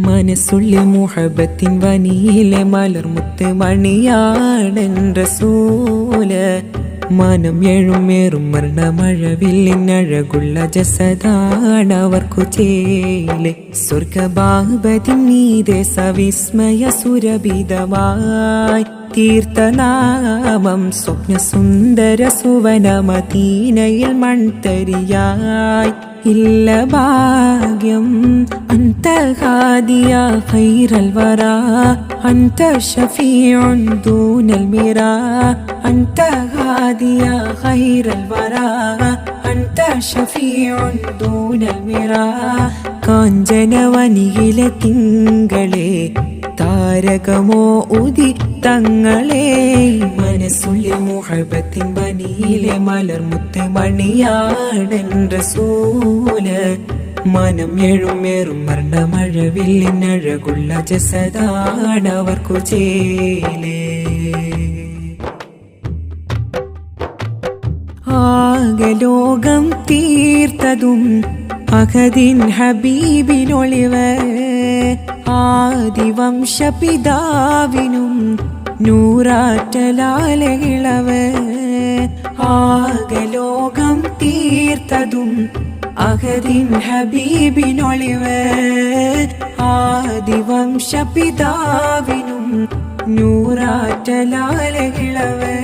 മനസ്സുള്ളി മുഹബത്തിൻ വനിയിലെ മലർമുത്ത് മണിയാടൻ റസൂൽ. മനം എഴുമേറും മരണമഴവില്ലിനഴകുള്ള ജസദാണവർക്കു ചേൽ. സ്വർഗബാഹുപതി നീതെ സവിസ്മയ സുരഭിതമായി തീർത്ഥനാമം സ്വപ്നസുന്ദര സുവനമതീനയിൽ മൺതരിയായി. ഇല്ല ഭാഗ്യം അന്തഹാദിയ ഖൈറൽ വരാ. അന്ത ഷഫീഉൻ ദൂനൽ മിറ. അന്തഹാദിയ ഖൈറൽ വരാ. അന്ത ഷഫീഉൻ ദൂനൽ മിറ. കാഞ്ചനവനിയിലെ തിങ്കളെ താരകമോ ഉദി തങ്ങളെ മനസ്സുള്ളിൽ മുഹബത്തിൻ മലർ മലർമുത്ത് മണിയാടൻ സൂല മനം എഴുമേറും മരണമഴവില്ലിനഴകുള്ള ജസദാണവർക്കു ചേലേ. ആകെ ലോകം തീർത്തതും അഹദിൻ ഹബീബിനൊളിവ് ആദിവംശ നൂറാറ്റലാലയിളവ് ആകലോകം തീർത്തതും അഹദിൻ ഹബീബിനൊളിവ്. ആദിവംശപിതാവിനും നൂറാറ്റലാലയിളവ്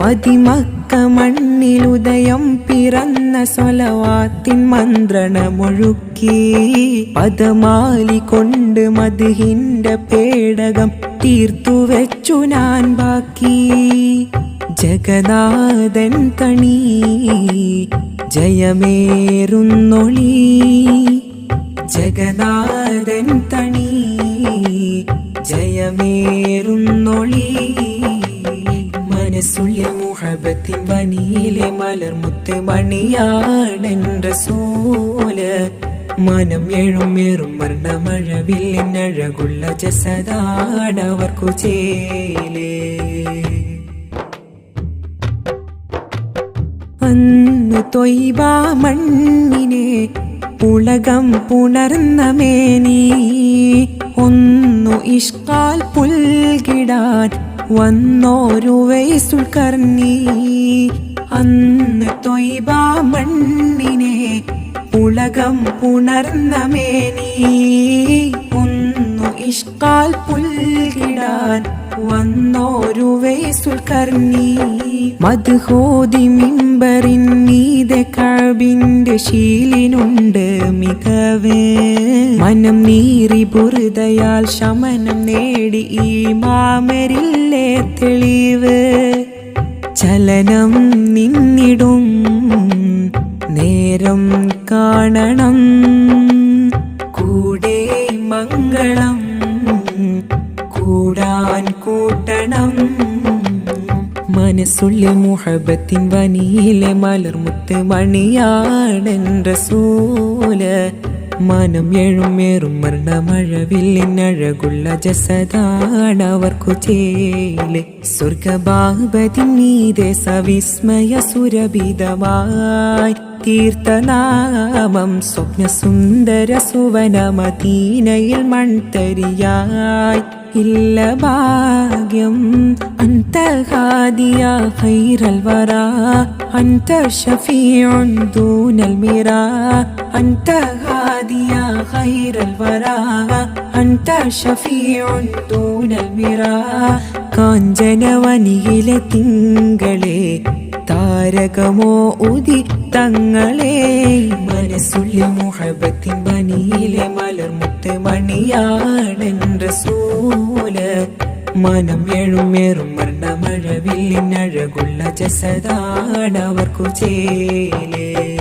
നൂറാറ്റലാലെ മണ്ണിലുദയം പിറന്ന സ്വലവാത്തിൻ മന്ത്രണമൊഴുക്കി പദമാലി കൊണ്ട് മധുഹിന്റെ പേടകം തീർത്തു വെച്ചു ഞാൻ ബാക്കി. ജഗനാഥൻ തണി ജയമേറുന്നൊളി. ജഗനാഥൻ തണി ജയമേറുന്നൊളി. മനസ്സുള്ളിൽ മുഹബത്തിൻ വനിയിലെ മലർമുത്ത് മണിയാടൻ റസൂൽ മനം എഴുമേറും എന്നഴകുള്ള ജസദാണവർക്കു ചേലേ. അന്ന് തൊയ്വാ മണ്ണിനെ പുളകം പുണർന്ന മേനി. ഒന്നു ഇഷ്കാൽ പുൽകിടാൻ വന്നോരു വയസ്സുൾ കർണി അന്ന് തൊയ്ബാ മണ്ണിനെ ഉലകം പുണർന്ന മേനി. ഒന്നു ഇഷ്കാൽ പുൽകിടാൻ വന്നോരു വയസ്സുൾ കർണി മധുഹോതി മിമ്പറിൻ നീത കഴബിന്റെ ശീലിനുണ്ട് മികവ്. മനം നീറി ബുറുതയാൽ ശമനം നേടി ഈ മാമരില്ലേ തെളിവ് ചലനം നിന്നിടും. നേരം കാണണം. കൂടെ മംഗളം. കൂടാൻ കൂട്ടണം. മനസ്സുള്ളിൽ മുഹബത്തിൻ വനിയിലെ മലർമുത്ത് മണിയാടൻ റസൂൽ. മനം എഴുമേറും മരണമഴവില്ലിനഴകുള്ള ജസദാണവർക്കു ചേലെ. സ്വർഗഭാഗതി നീതെ സവിസ്മയ സുരഭിതമായി തീർത്ഥനാമം സ്വപ്ന സുന്ദര സുവനമതീനയിൽ മൺതരിയായി. ഇല്ല ഭാഗ്യം അന്ത ഹാദിയ ഖൈറൽ വരാ അന്ത ഷഫീഉൻ ദൂനൽ മിറാ അന്ത ഹാദിയ ഖൈറൽ വരാ അന്ത ഷഫീഉൻ ദൂനൽ മിറാ. കാഞ്ചനവനിയിലെ തിങ്കളെ താരകമോ ഉദി തങ്ങളെ മനസ്സുള്ളിൽ മുഹബത്തിൻ ബനിയിലെ മലർമുത്ത് മണിയാടൻ റസൂൽ. മനം എഴുമേറും മരണമഴവില്ലിനഴകുള്ള ജസദാണവർക്കു ചേലേ.